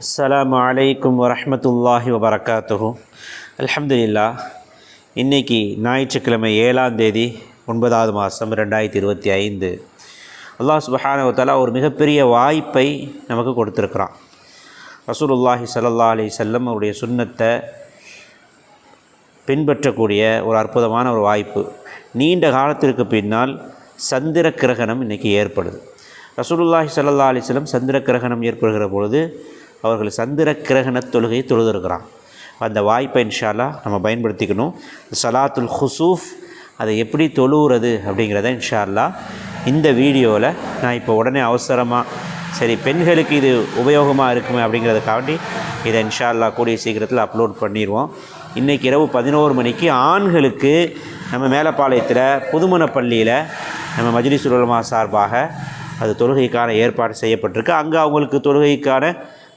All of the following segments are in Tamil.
அஸ்லாம் வலைக்கம் வரமத்துல்லாஹி வபரகாத்துஹு. அலமதுல்லா இன்னைக்கு ஞாயிற்றுக்கிழமை ஏழாம் தேதி ஒன்பதாவது மாதம் ரெண்டாயிரத்தி இருபத்தி ஐந்து. அல்லாஹ் சுபஹானவத்தாலா ஒரு மிகப்பெரிய வாய்ப்பை நமக்கு கொடுத்துருக்குறான். ரசூலுல்லாஹி சல்லா அலி செல்லம் அவருடைய சுண்ணத்தை பின்பற்றக்கூடிய ஒரு அற்புதமான ஒரு வாய்ப்பு. நீண்ட காலத்திற்கு பின்னால் சந்திர கிரகணம் இன்றைக்கி ஏற்படுது. ரசூலுல்லாஹி சல்லா அலி செல்லம் சந்திர கிரகணம் ஏற்படுகிற பொழுது அவர்கள் சந்திர கிரகண தொழுகையை தொழுதுருக்கிறான். அந்த வாய்ப்பை இன்ஷால்லா நம்ம பயன்படுத்திக்கணும். சலாத்துல் ஹுசூஃப் அதை எப்படி தொழுவுறது அப்படிங்கிறத இன்ஷா அல்லாஹ் இந்த வீடியோவில் நான் இப்போ உடனே அவசரமாக சரி பெண்களுக்கு இது உபயோகமாக இருக்குமே அப்படிங்கிறதுக்காண்டி இதை இன்ஷால்லா கூடிய சீக்கிரத்தில் அப்லோட் பண்ணிடுவோம் இன்றைக்கி இரவு பதினோரு மணிக்கு ஆண்களுக்கு நம்ம மேலப்பாளையத்தில் புதுமணப்பள்ளியில் நம்ம மஜ்லிஸ் உலமா சார்பாக அது தொழுகைக்கான ஏற்பாடு செய்யப்பட்டிருக்கு. அங்கே அவங்களுக்கு தொழுகைக்கான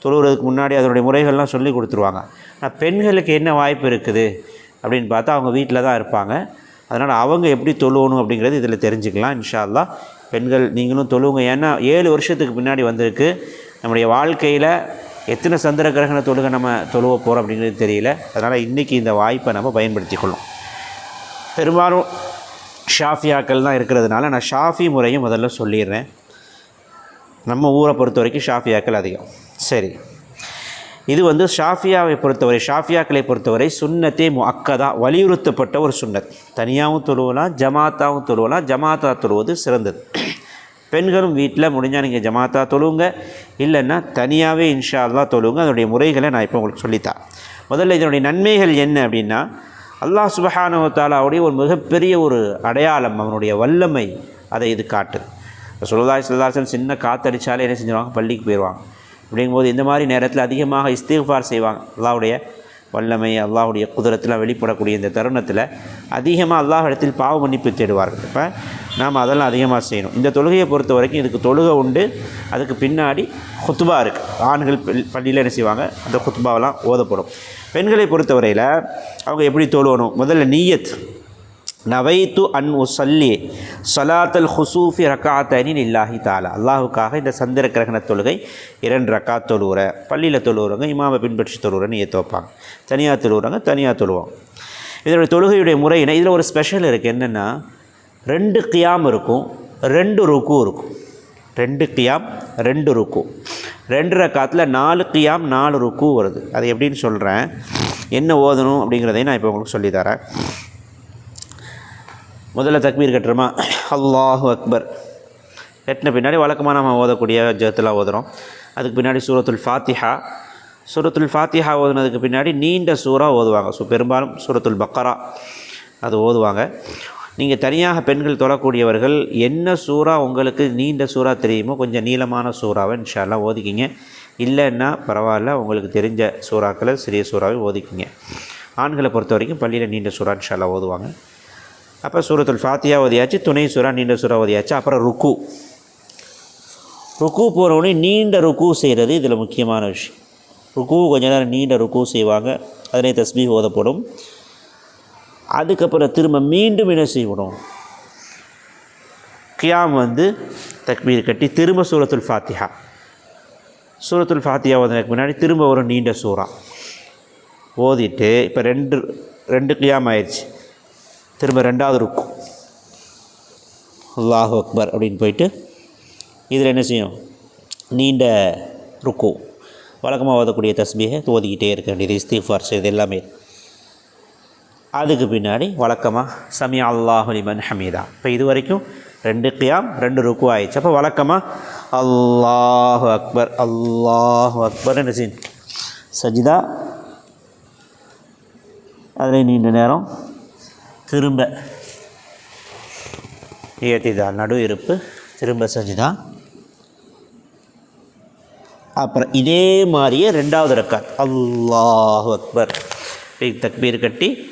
தொழுகிறதுக்கு முன்னாடி அதனுடைய முறைகள்லாம் சொல்லி கொடுத்துருவாங்க. ஆனால் பெண்களுக்கு என்ன வாய்ப்பு இருக்குது அப்படின்னு பார்த்தா அவங்க வீட்டில் தான் இருப்பாங்க. அதனால் அவங்க எப்படி தொழுவணும் அப்படிங்கிறது இதில் தெரிஞ்சுக்கலாம் இன்ஷால்லா பெண்கள் நீங்களும் தொழுவுங்க. ஏன்னா ஏழு வருஷத்துக்கு பின்னாடி வந்திருக்கு. நம்முடைய வாழ்க்கையில் எத்தனை சந்திர கிரகண தொழுக நம்ம தொழுவ போகிறோம் அப்படிங்கிறது தெரியல. அதனால் இன்றைக்கி இந்த வாய்ப்பை நம்ம பயன்படுத்திக்கொள்ளும். பெரும்பாலும் ஷாஃபியாக்கள் தான் இருக்கிறதுனால நான் ஷாஃபி முறையும் முதல்ல சொல்லிடுறேன். நம்ம ஊரை பொறுத்த வரைக்கும் ஷாஃபியாக்கள் அதிகம். சரி. இது வந்து ஷாஃபியாவை பொறுத்தவரை ஷாஃபியாக்களை பொறுத்தவரை சுன்னத்தே முஅக்கதா வலியுறுத்தப்பட்ட ஒரு சுன்னத். தனியாகவும் தொழுவலாம் ஜமாத்தாவும் தொழுவலாம் ஜமாத்தா தொழுவது சிறந்தது. பெண்களும் வீட்டில் முடிஞ்சால் நீங்கள் ஜமாத்தா தொழுவுங்க. இல்லைன்னா தனியாகவே இன்ஷா அல்லாஹ் தொழுவுங்க. அதனுடைய முறைகளை நான் இப்போ உங்களுக்கு சொல்லித்தான் முதல்ல இதனுடைய நன்மைகள் என்ன அப்படின்னா அல்லாஹ் சுபஹானுத்தாலாவுடைய ஒரு மிகப்பெரிய ஒரு அடையாளம் அவனுடைய வல்லமை அதை இது காட்டுது. சுல்லதாய் சுல்லாசன் சின்ன காற்றடிச்சாலே என்ன செஞ்சுருவாங்க? பள்ளிக்கு போயிடுவாங்க அப்படிங்கும்போது இந்த மாதிரி நேரத்தில் அதிகமாக இஸ்திஃபார் செய்வாங்க. அல்லாவுடைய வல்லமை அல்லாஹுடைய குதிரத்தில் வெளிப்படக்கூடிய இந்த தருணத்தில் அதிகமாக அல்லாஹ் இடத்தில் பாவ மன்னிப்பு தேடுவார்கள். இப்போ நாம் அதெல்லாம் அதிகமாக செய்யணும். இந்த தொழுகையை பொறுத்த வரைக்கும் இதுக்கு தொழுகை உண்டு. அதுக்கு பின்னாடி குத்துபா இருக்குது ஆண்கள் பள்ளியில் என்ன செய்வாங்க? அந்த குத்துபாவெல்லாம் ஓதப்படும். பெண்களை பொறுத்தவரையில் அவங்க எப்படி தொழுவணும்? முதல்ல நீயத். நவைத்து அன் உசல்லி சலாத்தல் ஹுசூஃபி ரக்காத்தனின் இல்லாஹி தாலா. அல்லாஹுக்காக இந்த சந்திர கிரகண தொழுகை இரண்டு ரக்காத் தொழுவுற பள்ளியில் தொழுவுறவங்க இமாமை பின்பற்றி தொழுவுறன்னு ஏற்று வைப்பாங்க. தனியாக தொழுவுறவங்க தனியாக தொழுவோம். இதனுடைய தொழுகையுடைய முறையினை இதில் ஒரு ஸ்பெஷல் இருக்குது என்னென்னா ரெண்டு கியாம் இருக்கும் ரெண்டு ருக்கு இருக்கும். ரெண்டு கியாம் ரெண்டு ருக்கு. ரெண்டு ரக்காத்தில் நாலு கியாம் நாலு ருக்கு வருது. அது எப்படின்னு சொல்கிறேன் என்ன ஓதணும் அப்படிங்கிறதையும் நான் இப்போ உங்களுக்கு சொல்லித்தரேன் முதல்ல தக்பீர் கட்டுறோமா? அல்லாஹு அக்பர். கட்டின பின்னாடி வழக்கமாக நம்ம ஓதக்கூடிய ஜெகத்தெல்லாம் ஓதுகிறோம் அதுக்கு பின்னாடி சூரத்துல் ஃபாத்திஹா. சூரத்துல் ஃபாத்திஹா ஓதுனதுக்கு பின்னாடி நீண்ட சூறா ஓதுவாங்க. ஸோ பெரும்பாலும் சூரத்துல் பக்கரா அது ஓதுவாங்க. நீங்கள் தனியாக பெண்கள் தொழக்கூடியவர்கள் என்ன சூறா உங்களுக்கு நீண்ட சூறா தெரியுமோ கொஞ்சம் நீளமான சூறாவை இன்ஷால்லா ஓதிக்கிங்க. இல்லைன்னா பரவாயில்ல உங்களுக்கு தெரிஞ்ச சூறாக்களை சிறிய சூறாவை ஓதிக்கிங்க. ஆண்களை பொறுத்த வரைக்கும் பள்ளியில் நீண்ட சூறா இன்ஷால்லா ஓதுவாங்க. அப்போ சூரத்துல் ஃபாத்தியா ஓதியாச்சு துணை சுரா நீண்ட சுரா ஓதியாச்சு அப்புறம் ருக்கு. ருக்கு போகிறவொடனே நீண்ட ருக்கு செய்கிறது இதில் முக்கியமான விஷயம். ருக்கு கொஞ்ச நேரம் நீண்ட ருக்கு செய்வாங்க அதனை தஸ்மி ஓதப்படும். அதுக்கப்புறம் திரும்ப மீண்டும் என்ன செய்யணும்? கியாம் வந்து தக்மீர் கட்டி திரும்ப சூரத்துல் ஃபாத்திஹா. சூரத்துல் ஃபாத்தியா ஓதுனதுக்கு முன்னாடி திரும்ப ஒரு நீண்ட சூறா. ஓதிட்டு இப்போ ரெண்டு ரெண்டு கியாம் ஆயிடுச்சு. திரும்ப ரெண்டாவது ருக்கு. அல்லாஹ் அக்பர் அப்படின்னு போயிட்டு இதில் என்ன செய்யும்? நீண்ட ருக்கு. வழக்கமாக ஓதக்கூடிய தஸ்பீகை ஓதிக்கிட்டே இருக்க வேண்டியது இஸ்திஃபார் செய்து எல்லாமே. அதுக்கு பின்னாடி வழக்கமாக சமியா அல்லாஹ் லிமன் ஹமீதா. இப்போ இது வரைக்கும் ரெண்டு கியாம் ரெண்டு ருக்கு ஆயிடுச்சு. அப்போ வழக்கமாக அல்லாஹு அக்பர் அல்லாஹு அக்பர் என்ன செய்யும்? சஜிதா அதில் நீண்ட நேரம் திரும்ப ஏத்திதான் நடு இருப்பு திரும்ப சஜிதா அப்புறம் இதே மாதிரியே ரெண்டாவது ரக்காத். அல்லாஹ் அக்பர். தக்பீர் கட்டி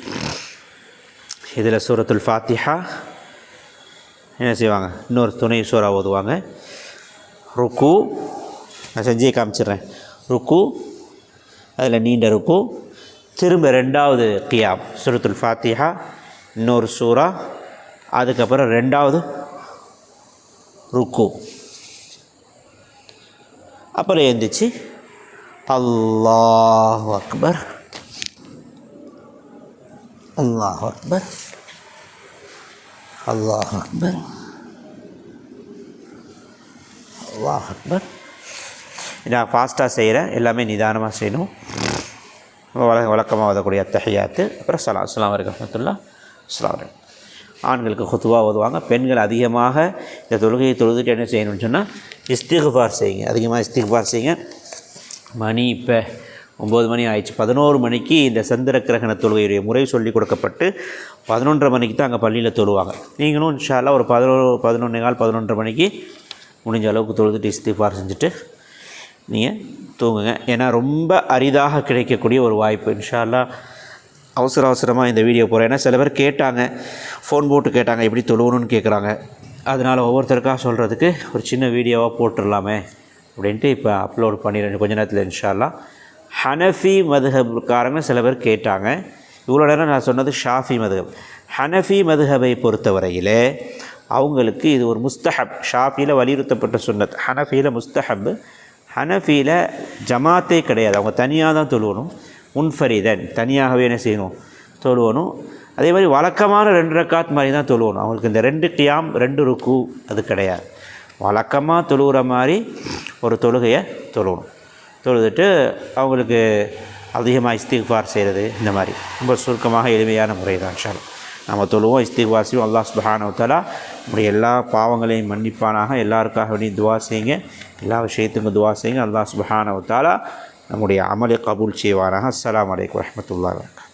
இதில் சூரத்துல் ஃபாத்திஹா என்ன செய்வாங்க? இன்னொரு துணை சூறா ஓதுவாங்க. ருக்கு நான் செஞ்சே காமிச்சிடுறேன். ருக்கு அதில் நீண்ட ருக்கு. திரும்ப ரெண்டாவது கியாம் சுரத்துல் ஃபாத்திஹா. இன்னொரு சூறா அதுக்கப்புறம் ரெண்டாவது ருக்கு. அப்புறம் எழுந்திரிச்சு அல்லாஹ் அக்பர். அல்லாஹ் அக்பர். அல்லாஹ் அக்பர். அல்லாஹ் அக்பர். நான் ஃபாஸ்ட்டாக செய்கிறேன். எல்லாமே நிதானமாக செய்யணும். வழ வழக்கமாக வரக்கூடிய தகையாத்து அப்புறம் சலாம் அஸ்லாம் வரைக்கும் ரஹமத்துல்லா ஆண்களுக்கு கொத்துவாக ஓதுவாங்க பெண்கள் அதிகமாக இந்த தொழுகையை தொழுதுட்டு என்ன செய்யணும்னு சொன்னால் இஸ்திகுபார் செய்யுங்க. அதிகமாக இஸ்திகுபார் செய்யுங்க. மணி இப்போ ஒம்பது மணி ஆயிடுச்சு. பதினோரு மணிக்கு இந்த சந்திர கிரகண தொழுகையுடைய முறை சொல்லி கொடுக்கப்பட்டு பதினொன்றரை மணிக்கு தான் அங்கே பள்ளியில் தொழுவாங்க. நீங்களும் இன்ஷாலாக ஒரு பதினோரு பதினொன்று கால் பதினொன்றரை மணிக்கு முடிஞ்ச அளவுக்கு தொழுதுட்டு இஸ்திஃபார் செஞ்சுட்டு நீங்கள் தூங்குங்க. ஏன்னா ரொம்ப அரிதாக கிடைக்கக்கூடிய ஒரு வாய்ப்பு. இன்ஷால்லா அவசர அவசரமாக இந்த வீடியோ போகிறேன் ஏன்னா சில பேர் கேட்டாங்க ஃபோன் போட்டு கேட்டாங்க எப்படி தொழுவணும்னு கேட்குறாங்க அதனால் ஒவ்வொருத்தருக்காக சொல்கிறதுக்கு ஒரு சின்ன வீடியோவாக போட்டுடலாமே அப்படின்ட்டு இப்போ அப்லோட் பண்ணிடுறேன். கொஞ்ச நேரத்தில் இன்ஷால்லாம் ஹனஃபி மதுஹப்காரங்க சில பேர் கேட்டாங்க. இவ்வளோ நேரம் நான் சொன்னது ஷாஃபி மதுஹப். ஹனஃபி மதுஹபை பொறுத்தவரையிலே அவங்களுக்கு இது ஒரு முஸ்தஹப். ஷாஃபியில் வலியுறுத்தப்பட்ட சுன்னத். ஹனஃபியில் முஸ்தஹப். ஹனஃபியில் ஜமாத்தே கிடையாது. அவங்க தனியாக தான் தொழுவணும் முன்ஃபரிதன். தனியாகவே என்ன செய்யணும்? தொழுவணும். அதே மாதிரி வழக்கமான ரெண்டு ரக்காத் மாதிரி தான் தொழுவணும். அவங்களுக்கு இந்த ரெண்டு கியாம் ரெண்டு ருக்கு அது கிடையாது. வழக்கமாக தொழுகிற மாதிரி ஒரு தொழுகையை தொழுவணும். தொழுதுட்டு அவங்களுக்கு அதிகமாக இஸ்திக்பார் செய்கிறது இந்த மாதிரி. ரொம்ப சுருக்கமாக எளிமையான முறை தான் நம்ம தொழுவோம் இஸ்திக்பார் செய்வோம். அல்லாஹ் சுபஹானவத்தாலா நம்முடைய எல்லா பாவங்களையும் மன்னிப்பானாக. எல்லாருக்காக வேண்டி துவா செய்யுங்க. எல்லா விஷயத்துக்கும் துவா செய்யுங்க. அல்லாஹ் சுபஹானவத்தாலா நம்முடைய அமலை கபூல் செய்வானாக அஸ்லாம் வலைக்கம் வரமத்துல்லா வபரகாத்துஹு.